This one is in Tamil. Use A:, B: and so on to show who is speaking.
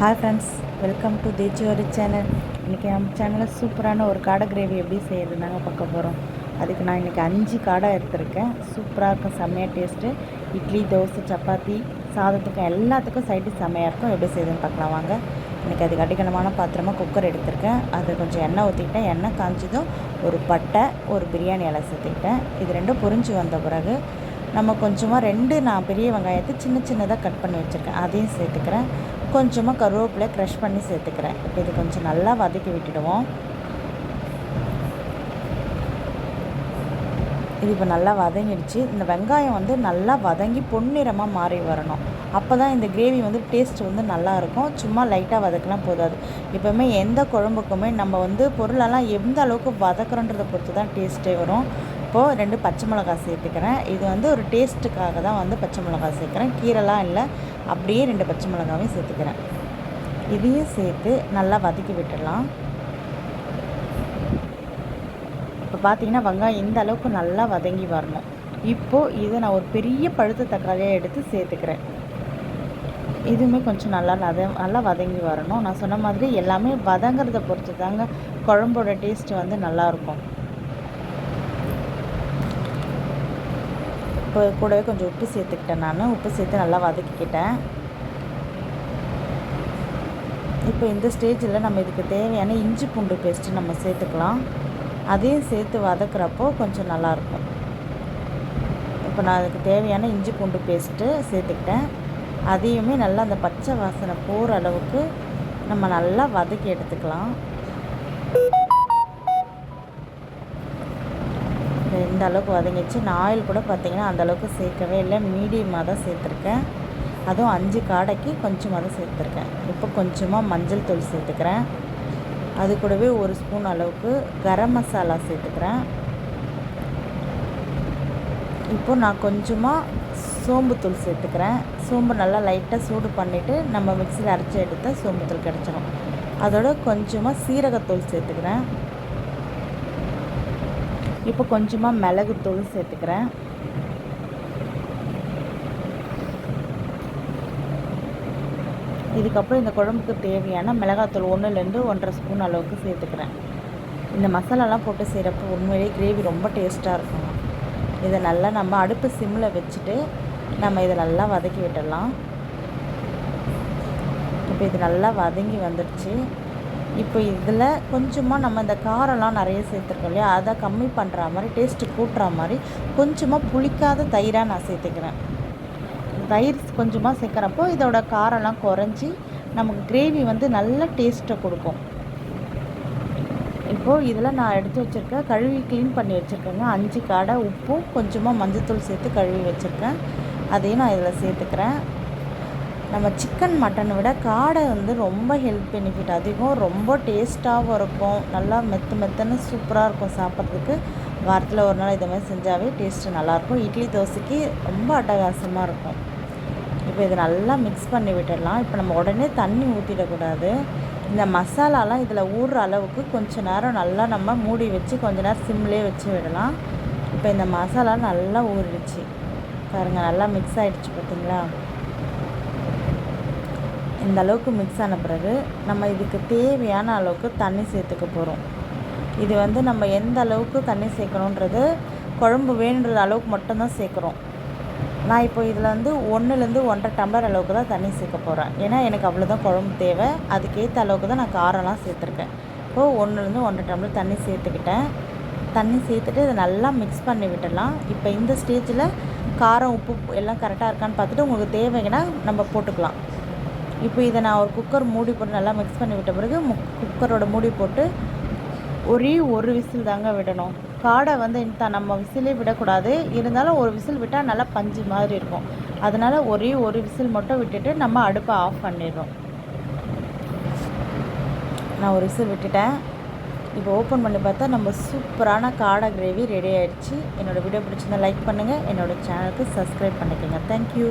A: ஹாய் ஃப்ரெண்ட்ஸ் வெல்கம் டு தேச்சியோரி சேனல் இன்றைக்கி நம்ம சேனலில் சூப்பரான ஒரு காடை கிரேவி எப்படி செய்யறது நாங்கள் பார்க்க போகிறோம் அதுக்கு நான் இன்றைக்கி அஞ்சு காடை எடுத்திருக்கேன். சூப்பராக இருக்கும் செம்மையாக டேஸ்ட்டு இட்லி தோசை சப்பாத்தி சாதத்துக்கும் எல்லாத்துக்கும் சைடு செம்மையாக இருக்கும். எப்படி செய்யுதுன்னு பார்க்கலாம் வாங்க. இன்றைக்கி அதுக்கு அடிக்கணமான பாத்திரமாக குக்கர் எடுத்திருக்கேன். அது கொஞ்சம் எண்ணெய் ஊற்றிக்கிட்டேன் எண்ணெய் காய்ச்சதும் ஒரு பட்டை ஒரு பிரியாணி இலை சேர்த்துக்கிட்டேன். இது ரெண்டும் பொறிஞ்சு வந்த பிறகு நம்ம கொஞ்சமாக ரெண்டு நான் பெரிய வெங்காயத்தை சின்ன சின்னதாக கட் பண்ணி வச்சுருக்கேன். அதையும் சேர்த்துக்கிறேன். கொஞ்சமாக கருவேப்பிலை க்ரஷ் பண்ணி சேர்த்துக்கிறேன். இப்போ இது கொஞ்சம் நல்லா வதக்கி விட்டுடுவோம். இது இப்போ நல்லா வதங்கிடுச்சு. இந்த வெங்காயம் வந்து நல்லா வதங்கி பொன்னிறமாக மாறி வரணும். அப்போ தான் இந்த கிரேவி வந்து டேஸ்ட் வந்து நல்லா இருக்கும். சும்மா லைட்டாக வதக்கலாம் போதாது. எப்போவுமே எந்த குழம்புக்குமே நம்ம வந்து பொருளெல்லாம் எந்த அளவுக்கு வதக்குறோன்றதை பொறுத்து தான் டேஸ்ட்டே வரும். இப்போது ரெண்டு பச்சை மிளகாய் சேர்த்துக்கிறேன். இது வந்து ஒரு டேஸ்ட்டுக்காக தான் வந்து பச்சை மிளகாய் சேர்க்குறேன். கீரைலாம் இல்லை. அப்படியே ரெண்டு பச்சை மிளகாவையும் சேர்த்துக்கிறேன். இதையும் சேர்த்து நல்லா வதக்கி விட்டுடலாம். இப்போ பார்த்தீங்கன்னா வெங்காயம் இந்த அளவுக்கு நல்லா வதங்கி வரணும். இப்போது இதை நான் ஒரு பெரிய பழுத்த தக்காளியாக எடுத்து சேர்த்துக்கிறேன். இதுவுமே கொஞ்சம் நல்லா நத நல்லா வதங்கி வரணும். நான் சொன்ன மாதிரி எல்லாமே வதங்கிறத பொறுத்து தாங்க குழம்போட டேஸ்ட் வந்து நல்லாயிருக்கும் இப்போ கூடவே கொஞ்சம் உப்பு சேர்த்துக்கிட்டேன் நான். உப்பு சேர்த்து நல்லா வதக்கிக்கிட்டேன். இப்போ இந்த ஸ்டேஜில் நம்ம இதுக்கு தேவையான இஞ்சி பூண்டு பேஸ்ட்டு நம்ம சேர்த்துக்கலாம். அதையும் சேர்த்து வதக்குறப்போ கொஞ்சம் நல்லாயிருக்கும். இப்போ நான் அதுக்கு தேவையான இஞ்சி பூண்டு பேஸ்ட்டு சேர்த்துக்கிட்டேன். அதையுமே நல்லா அந்த பச்சை வாசனை போகிற அளவுக்கு நம்ம நல்லா வதக்கி எடுத்துக்கலாம். இந்த அளவுக்கு வதங்கிச்சு நான் ஆயில் கூட பார்த்திங்கன்னா அந்தளவுக்கு சேர்க்கவே இல்லை. மீடியமாக தான் சேர்த்துருக்கேன். அதுவும் அஞ்சு காடைக்கு கொஞ்சமாக தான் சேர்த்துருக்கேன். இப்போ கொஞ்சமாக மஞ்சள் தூள் சேர்த்துக்கிறேன். அது கூடவே ஒரு ஸ்பூன் அளவுக்கு கரம் மசாலா சேர்த்துக்கிறேன். இப்போ நான் கொஞ்சமாக சோம்புத்தூள் சேர்த்துக்கிறேன். சோம்பு நல்லா லைட்டாக சூடு பண்ணிவிட்டு நம்ம மிக்சியில் அரைச்சி எடுத்தால் சோம்புத்தூள் கிடச்சிரும். அதோட கொஞ்சமாக சீரகத்தூள் சேர்த்துக்கிறேன். இப்போ கொஞ்சமாக மிளகுத்தூள் சேர்த்துக்கிறேன். இதுக்கப்புறம் இந்த குழம்புக்கு தேவையான மிளகாத்தூள் ஒன்றுலேருந்து ஒன்றரை ஸ்பூன் அளவுக்கு சேர்த்துக்கிறேன். இந்த மசாலாலாம் போட்டு செய்கிறப்ப உண்மையிலேயே கிரேவி ரொம்ப டேஸ்ட்டாக இருக்கும். இதை நல்லா நம்ம அடுப்பு சிம்மில் வச்சுட்டு நம்ம இதை நல்லா வதக்கி விட்டுடலாம். இப்போ இது நல்லா வதங்கி வந்துடுச்சு. இப்போ இதில் கொஞ்சமாக நம்ம இந்த காரம்லாம் நிறைய சேர்த்துருக்கோம் இல்லையா? அதை கம்மி பண்ணுற மாதிரி டேஸ்ட்டு கூட்டுற மாதிரி கொஞ்சமாக புளிக்காத தயிராக நான் சேர்த்துக்கிறேன். தயிர் கொஞ்சமாக சேர்க்குறப்போ இதோட காரம்லாம் குறைஞ்சி நமக்கு கிரேவி வந்து நல்ல டேஸ்ட்டை கொடுக்கும். இப்போது இதில் நான் எடுத்து வச்சுருக்கேன் கழுவி க்ளீன் பண்ணி வச்சுருக்கேங்க. அஞ்சு காடை உப்பும் கொஞ்சமாக மஞ்சத்தூள் சேர்த்து கழுவி வச்சுருக்கேன். அதையும் நான் இதில் சேர்த்துக்கிறேன். நம்ம சிக்கன் மட்டனை விட காடை வந்து ரொம்ப ஹெல்த் பெனிஃபிட் அதிகம் ரொம்ப டேஸ்ட்டாகவும் இருக்கும். நல்லா மெத்து மெத்துன்னு சூப்பராக இருக்கும் சாப்பிட்றதுக்கு. வாரத்தில் ஒரு நாள் இதை மாதிரி செஞ்சாவே டேஸ்ட்டு நல்லாயிருக்கும் இட்லி தோசைக்கு ரொம்ப அட்டகாசமாக இருக்கும். இப்போ இதை நல்லா மிக்ஸ் பண்ணி விட்டுடலாம். இப்போ நம்ம உடனே தண்ணி ஊற்றிடக்கூடாது இந்த மசாலாலாம் இதில் ஊறுற அளவுக்கு கொஞ்சம் நேரம் நல்லா நம்ம மூடி வச்சு கொஞ்ச நேரம் சிம்லேயே வச்சு விடலாம். இப்போ இந்த மசாலா நல்லா ஊறிடுச்சு. பாருங்கள் நல்லா மிக்ஸ் ஆகிடுச்சு பார்த்தீங்களா? இந்த அளவுக்கு மிக்ஸ் ஆன பிறகு நம்ம இதுக்கு தேவையான அளவுக்கு தண்ணி சேர்த்துக்க போகிறோம் இது வந்து நம்ம எந்த அளவுக்கு தண்ணி சேர்க்கணுன்றது குழம்பு வேணுன்ற அளவுக்கு மட்டும்தான் சேர்க்குறோம். நான் இப்போ இதில் வந்து ஒன்றுலேருந்து ஒன்றரை டம்ளர் அளவுக்கு தான் தண்ணி சேர்க்க போகிறேன் ஏன்னா எனக்கு அவ்வளோதான் குழம்பு தேவை. அதுக்கேற்ற அளவுக்கு தான் நான் காரம்லாம் சேர்த்துருக்கேன். இப்போது ஒன்றுலேருந்து ஒன்றரை டம்ளர் தண்ணி சேர்த்துக்கிட்டேன். தண்ணி சேர்த்துட்டு இதை நல்லா மிக்ஸ் பண்ணி விட்டுடலாம். இப்போ இந்த ஸ்டேஜில் காரம் உப்பு எல்லாம் கரெக்டாக இருக்கான்னு பார்த்துட்டு உங்களுக்கு தேவைன்னா நம்ம போட்டுக்கலாம். இப்போ இதை நான் ஒரு குக்கர் மூடி போட்டு நல்லா மிக்ஸ் பண்ணி விட்ட பிறகு குக்கரோட மூடி போட்டு ஒரே ஒரு விசில் தாங்க விடணும். காடை வந்து இந்த நம்ம விசிலே விடக்கூடாது. இருந்தாலும் ஒரு விசில் விட்டால் நல்லா பஞ்சு மாதிரி இருக்கும். அதனால் ஒரே ஒரு விசில் மட்டும் விட்டுட்டு நம்ம அடுப்பை ஆஃப் பண்ணிடுறோம். நான் ஒரு விசில் விட்டுட்டேன். இப்போ ஓப்பன் பண்ணி பார்த்தா நம்ம சூப்பரான காடை கிரேவி ரெடி ஆகிடுச்சு என்னோடய வீடியோ பிடிச்சிருந்தா லைக் பண்ணுங்கள் என்னோடய சேனலுக்கு சப்ஸ்கிரைப் பண்ணிக்கோங்க. தேங்க்யூ